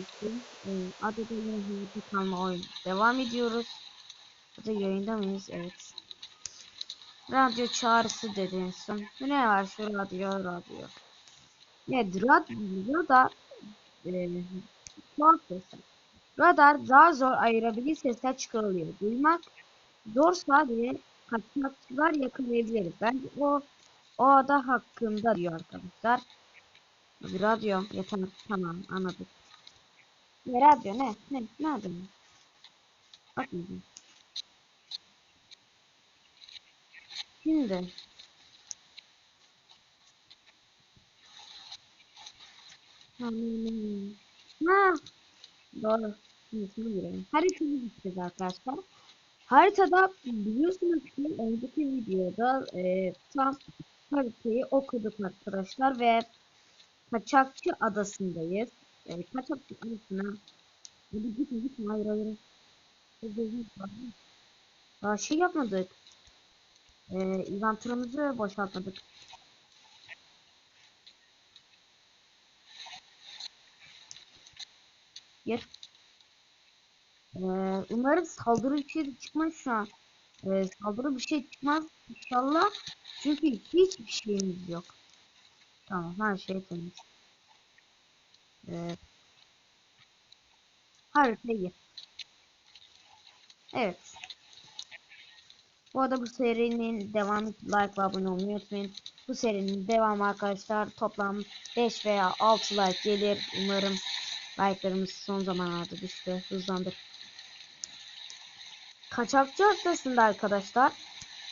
için e, adada yine hayatta kalma oyun devam ediyoruz. Burada yayında mıyız? Evet. Radyo çağrısı dedin son. Bu ne var şu radyo radyo. Evet radyo da e, tuhaf sesler. Radar daha zor ayırabilir sesler çıkarılıyor. Duymak zorsa bile kaçakçılar yakalayabilir. Bence o o ada hakkında diyor arkadaşlar. Radyo yeter tamam anladık. Ne radyo ne? Ne? Nerede mi? Bakmayacağım. Şimdi. Ha. Doğru. Şimdi girelim. Haritayı gideceğiz arkadaşlar. Haritada biliyorsunuz ki önceki videoda e, tam haritayı okuduk arkadaşlar ve Kaçakçı Adası'ndayız. E, Kaçakçı Adası'na Hadi gitme gitme hayır hayır. Daha şey yapmadık. E, inventörümüzü boşaltmadık. Gir. E, umarım saldırı bir şey çıkmaz şu an. E, saldırı bir şey çıkmaz inşallah. Çünkü hiçbir şeyimiz yok. Tamam her şey temiz. Evet. Haritayı. Evet. Bu arada bu serinin devamı like ve abone olmayı unutmayın. Bu serinin devamı arkadaşlar toplam 5 veya 6 like gelir. Umarım like'larımız son zamanlarda düştü. Hızlandır. Kaçakçı haftasında arkadaşlar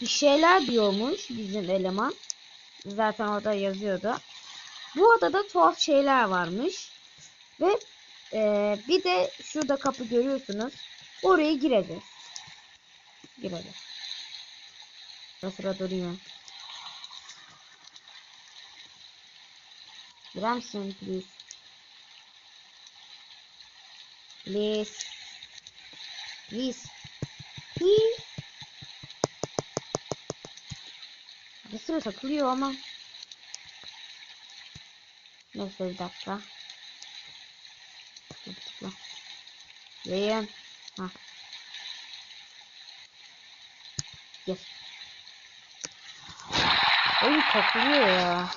bir şeyler diyormuş bizim eleman. Zaten orada yazıyordu. Bu adada tuhaf şeyler varmış. Ve e, bir de şurada kapı görüyorsunuz. Oraya gireceğiz. Girelim. Sıra duruyor. Girer misin please? Please. Please. Please. Bir süre takılıyor ama. Neyse bir dakika. Yayın. Ha. Gir. Oyun takılıyor ya.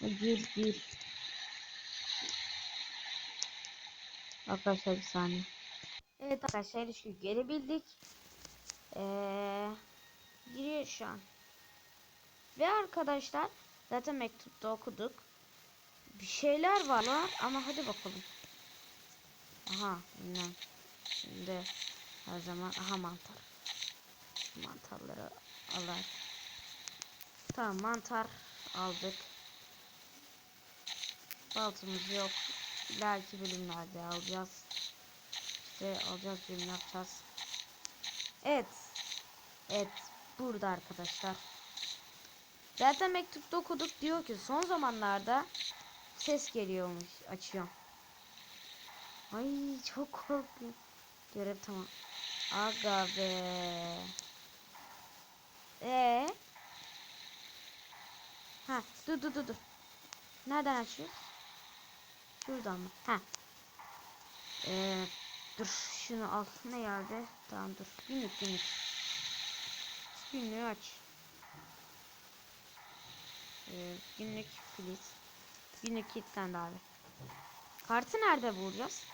Gir gir. Arkadaşlar bir saniye. Evet arkadaşlar ilişki gelebildik. Ee, giriyor şu an. Ve arkadaşlar zaten mektupta okuduk. Bir şeyler var ama hadi bakalım. Aha yine. Şimdi her zaman aha mantar. Mantarları alır. Tamam mantar aldık. Baltımız yok. Belki bölümlerde alacağız. İşte alacağız bölüm yapacağız. Evet. Evet. Burada arkadaşlar. Zaten mektupta okuduk diyor ki son zamanlarda ses geliyormuş. Açıyorum. Ay çok korkuyorum. Görev tamam. Aga be. Ee? Ha dur dur dur dur. Nereden açıyoruz? Şuradan mı? Ha. Ee, dur şunu al. Ne geldi? Tamam dur. Günlük günlük. Günlüğü aç. Ee, günlük filiz. Günlük kilitlendi abi. Kartı nerede bulacağız?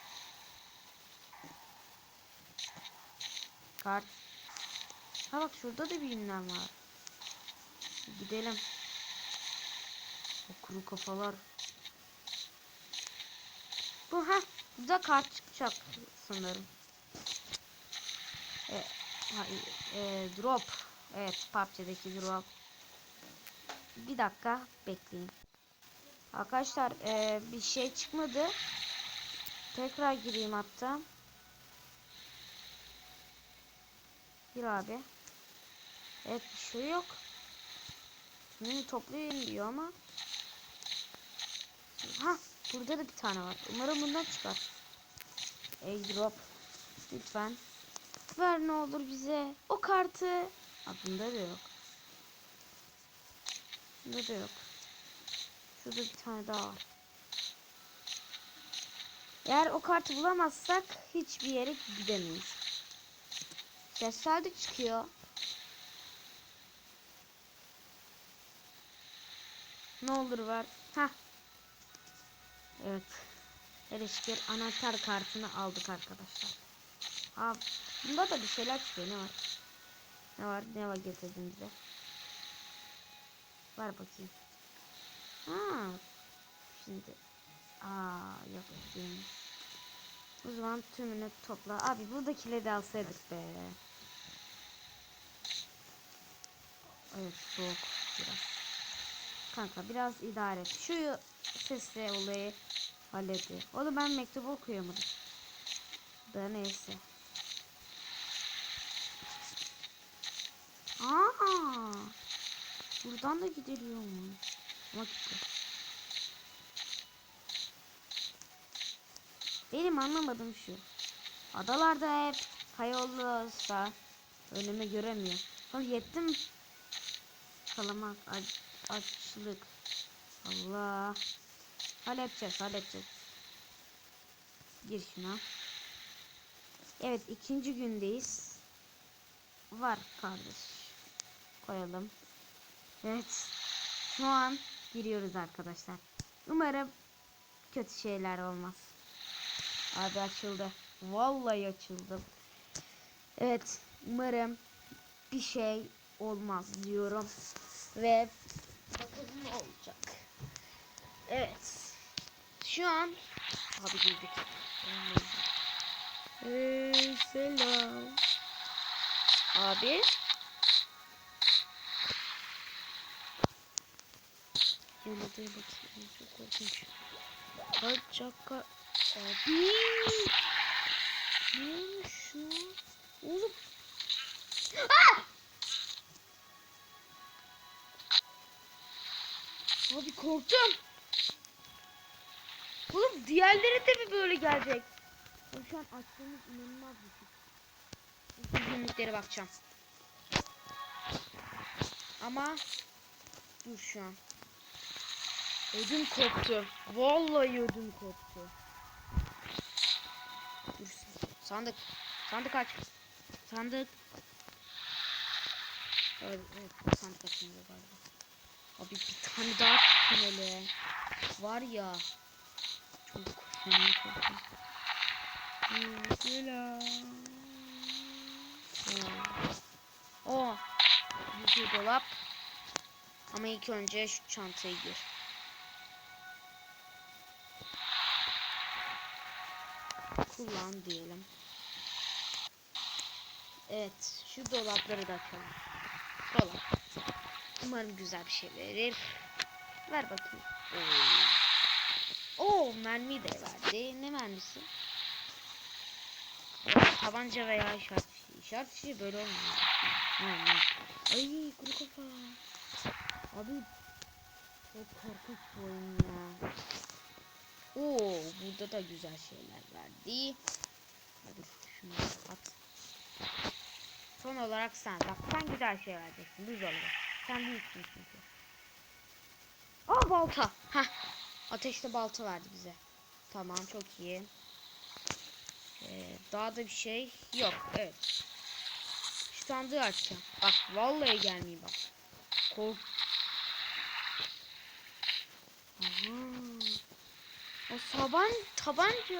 Kart. Ha bak şurada da bir ünlem var. Gidelim. O kuru kafalar. Bu ha burada kart çıkacak sanırım. E, ha, e, drop. Evet PUBG'deki drop. Bir dakika bekleyin. Arkadaşlar e, bir şey çıkmadı. Tekrar gireyim hatta. Gir abi. Evet bir şey yok. Şunu toplayayım diyor ama. Ha burada da bir tane var. Umarım bundan çıkar. Airdrop. Lütfen. Ver ne olur bize. O kartı. Bunda da yok. Bunda da yok. Şurada bir tane daha var. Eğer o kartı bulamazsak hiçbir yere gidemeyiz. Sesler de çıkıyor. Ne olur var. Ha. Evet. Erişkin anahtar kartını aldık arkadaşlar. Aa, bunda da bir şeyler çıkıyor. Ne var? Ne var? Ne var getirdin bize? Ver bakayım. Ha. Şimdi. Aa yok değilmiş. O zaman tümünü topla. Abi buradakileri de alsaydık be. Evet soğuk biraz. Kanka biraz idare et. Şu sesle olayı halledi. O da ben mektubu okuyamadım. Da neyse. Aa! Buradan da gidiliyor? Ama gitti. Benim anlamadığım şu. Adalarda hep kayollusa önümü göremiyor. Sonra yettim. Kalamak, aç, açlık. Allah. Halledeceğiz, halledeceğiz. Gir şuna. Evet, ikinci gündeyiz. Var kardeş. Koyalım. Evet. Şu an giriyoruz arkadaşlar. Umarım kötü şeyler olmaz. Abi açıldı. Vallahi açıldı. Evet. Umarım bir şey olmaz diyorum. Ve bakalım ne olacak. Evet. Şu an abi girdik. Hey, selam. Abi. Yana dur bakayım. Çok korkunç. Kaç dakika. Abi. Ne olmuş ya? Oğlum. Ah! Abi korktum. Oğlum diğerleri de mi böyle gelecek? Oğlum şu an açtığımız inanılmaz bir şey. Günlüklere bakacağım. Ama dur şu an. Ödüm koptu. Vallahi ödüm koptu. Dur. Sandık. Sandık aç. Sandık. Evet, evet sandık açılıyor galiba. Abi bir tane daha çıksın hele. Var ya. Çok fena korktum. Selam. Oh. Bir dolap. Ama ilk önce şu çantayı gir. Kullan diyelim. Evet. Şu dolapları da açalım. Dolap. Umarım güzel bir şey verir. Ver bakayım. Oo, Oo mermi de verdi. Ne mermisi? Evet, tabanca veya işaret fişi. İşaret fişi böyle olmuyor. Normal. Ay kuru kafa. Abi çok korkunç bir oyun ya. Oo burada da güzel şeyler verdi. Hadi şunu at. Son olarak sen. Bak sen güzel şey vereceksin. Olarak. Sen büyüksün çünkü. Aa balta. Heh. Ateşte balta verdi bize. Tamam çok iyi. Ee, daha da bir şey yok. Evet. Şu sandığı açacağım. Bak vallahi gelmeyeyim bak. Kork. Aha. O saban tabanca.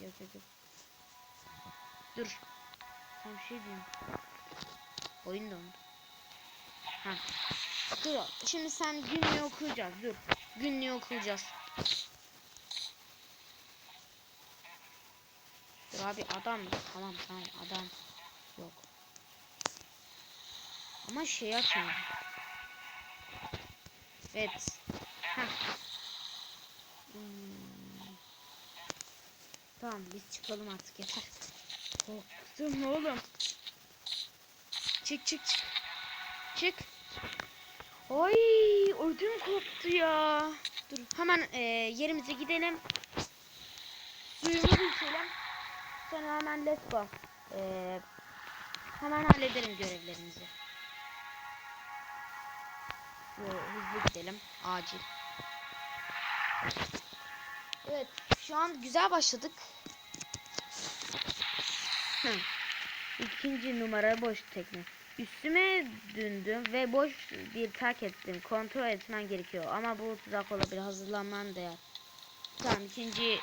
Yok yok yok. Dur. Bir şey diyeyim. Oyun dondu. Ha. Dur. Şimdi sen günlüğü okuyacağız. Dur. Günlüğü okuyacağız. Dur abi adam. Tamam tamam adam. Yok. Ama şey açmadım. Evet. Hmm. Tamam biz çıkalım artık yeter. Korktum oğlum. Çık çık çık. Çık. Ay ödüm koptu ya. Dur hemen e, yerimize gidelim. Suyumuzu içelim. Sonra hemen let's go. E, hemen hallederim görevlerimizi. Şöyle hızlı gidelim. Acil. Evet. Şu an güzel başladık. İkinci numara boş tekne. Üstüme döndüm ve boş bir terk ettim. Kontrol etmen gerekiyor. Ama bu tuzak olabilir. Hazırlanman değer. Tamam ikinci...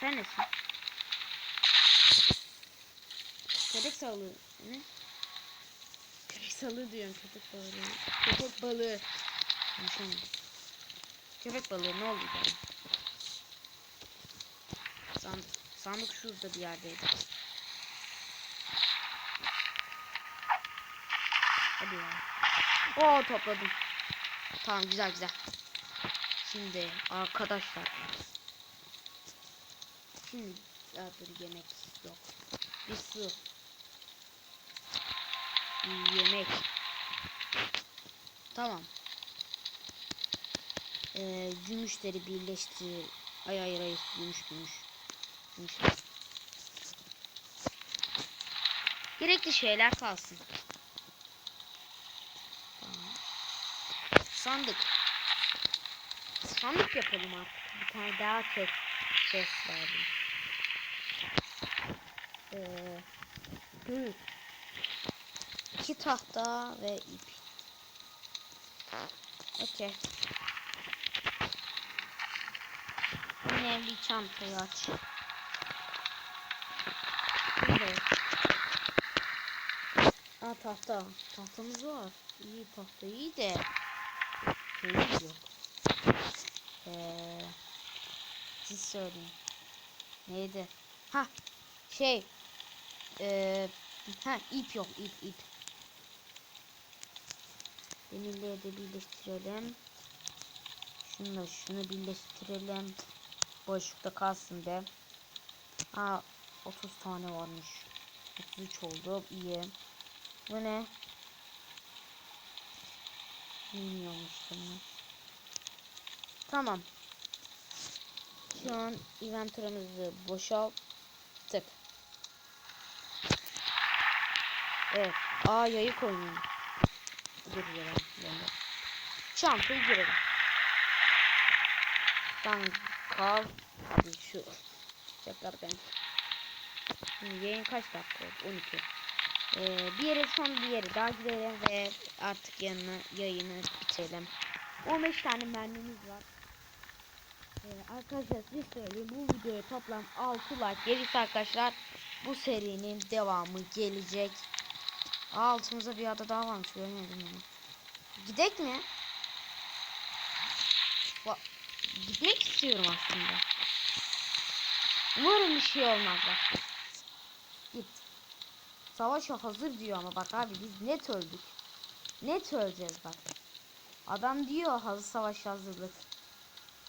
Sen nesin? Köpek sağlığı. Ne? Sağlığı diyorum. Köpek balığı. Köpek balığı. Konuşamıyorum. Köpek balığı ne oldu yani? Sandık, sandık şurada bir yerdeydi. Hadi ya. Oo topladım. Tamam güzel güzel. Şimdi arkadaşlar. Şimdi ya dur yemek yok. Bir su. Yemek. Tamam. Ee, gümüşleri birleştir. Ay hayır hayır gümüş gümüş. Gümüş. Gerekli şeyler kalsın. Sandık. Sandık yapalım artık. Bir tane daha chest, chest lazım. Ee. İki tahta ve ip. Okey. Yine bir çantayı aç. Aa tahta. Tahtamız var. İyi tahta iyi de. Şeyimiz yok. Eee. Siz söyleyin. Neydi? Ha şey. Eee. Ha ip yok ip ip. Demirleri de birleştirelim. Şununla şunu birleştirelim. Boşlukta kalsın be. Ha 30 tane varmış. 33 oldu. İyi. Bu ne? Bunu. Tamam. Şu an inventory'mizi boşalttık. Evet. Aa yayı koyayım. Dur ya. Çantayı girelim. Sen kal. Hadi şu. Tekrardan. Şimdi yayın kaç dakika oldu? 12. Ee, bir yere son bir yere daha gidelim ve artık yanına yayını bitirelim. 15 tane mermimiz var. Ee, arkadaşlar size söyleyeyim bu videoya toplam 6 like gelirse arkadaşlar bu serinin devamı gelecek. Aa, altımızda bir ada daha varmış görmedim onu. Gidek mi? Va Gitmek istiyorum aslında. Umarım bir şey olmaz bak. Git. Savaşa hazır diyor ama bak abi biz net öldük. Net öleceğiz bak. Adam diyor hazır savaş hazırlık.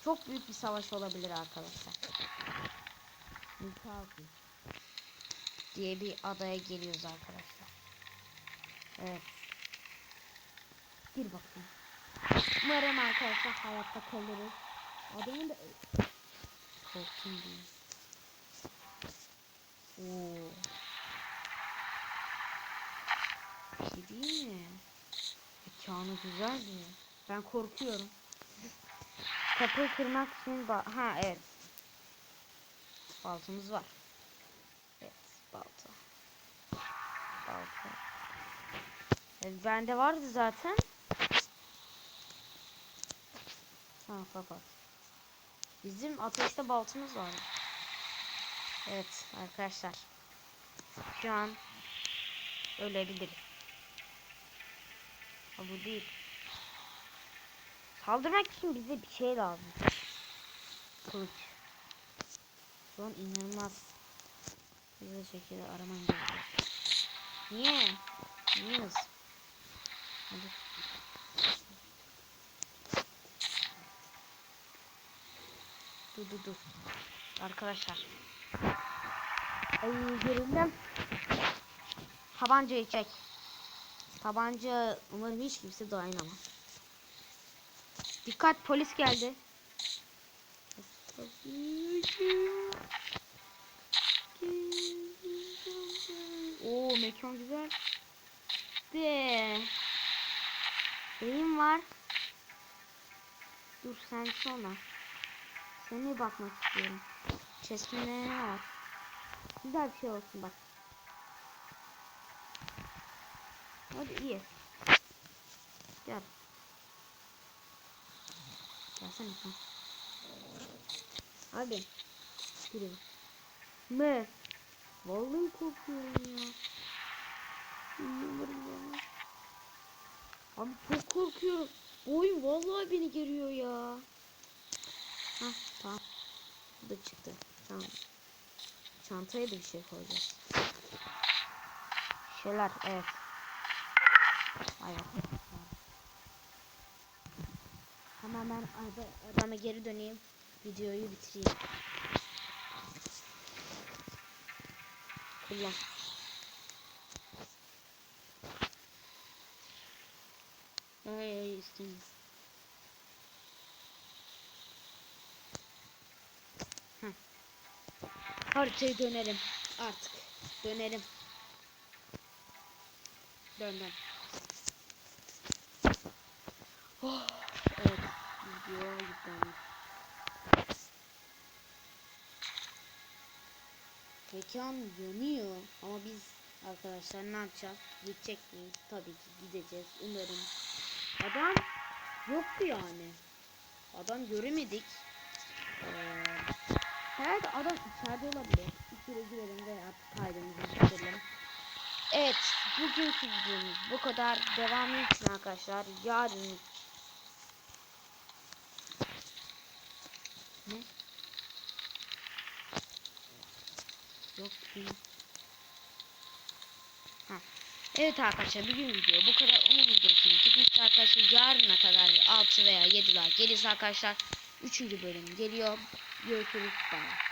Çok büyük bir savaş olabilir arkadaşlar. Mükemmel. diye bir adaya geliyoruz arkadaşlar. Evet. Gir bakayım. Umarım arkadaşlar hayatta kalırız. Adamın da korktum diye. Oo. Bir şey değil mi? Mekanı güzeldi. Ben korkuyorum. Kapıyı kırmak için ha evet. Baltamız var. Evet balta. Balta. Evet, bende vardı zaten. Ha kapat. Bizim ateşte baltamız var. Evet arkadaşlar. Şu an ölebiliriz. Ha bu değil. Saldırmak için bize bir şey lazım. Kılıç. Şu an inanılmaz. Güzel şekilde araman gerekiyor. Niye? Niye? Hadi. Dur dur dur. Arkadaşlar. Ay gerildim. Tabancayı çek. Tabanca umarım hiç kimse dayanamaz. Dikkat polis geldi. Oo mekan güzel. De. Benim var? Dur sen sonra. Seni bakmak istiyorum. Çeşmede ne var? Güzel bir şey olsun bak. Hadi iyi. Gel. Gelsene sen. Hadi. Gidelim. Ne? Vallahi korkuyorum ya. Ya. Abi çok korkuyorum. Bu oyun vallahi beni geriyor ya. Hah tamam. Bu da çıktı. Tamam. Çantaya da bir şey koyacağız. Şeyler evet. Ayak. Hemen ben arabama geri döneyim. Videoyu bitireyim. Kullan. İstemiyorum. Heh. Dönelim artık. Dönelim. Dön dön. Oh, evet. Video yüklenmiş. Mekan yanıyor ama biz arkadaşlar ne yapacağız? Gidecek miyiz? Tabii ki gideceğiz. Umarım. Adam yoktu yani. Adam göremedik. Ee, herhalde adam içeride olabilir. İçeri girelim ve artık kaydımızı bitirelim. Evet, bugünkü videomuz bu kadar. Devamı için arkadaşlar yarın ne? Yok değil. Evet arkadaşlar bugün video bu kadar. Umarım videosunu gitmişti arkadaşlar. Yarına kadar 6 veya 7 like gelirse arkadaşlar 3. bölüm geliyor. Görüşürüz. Bye.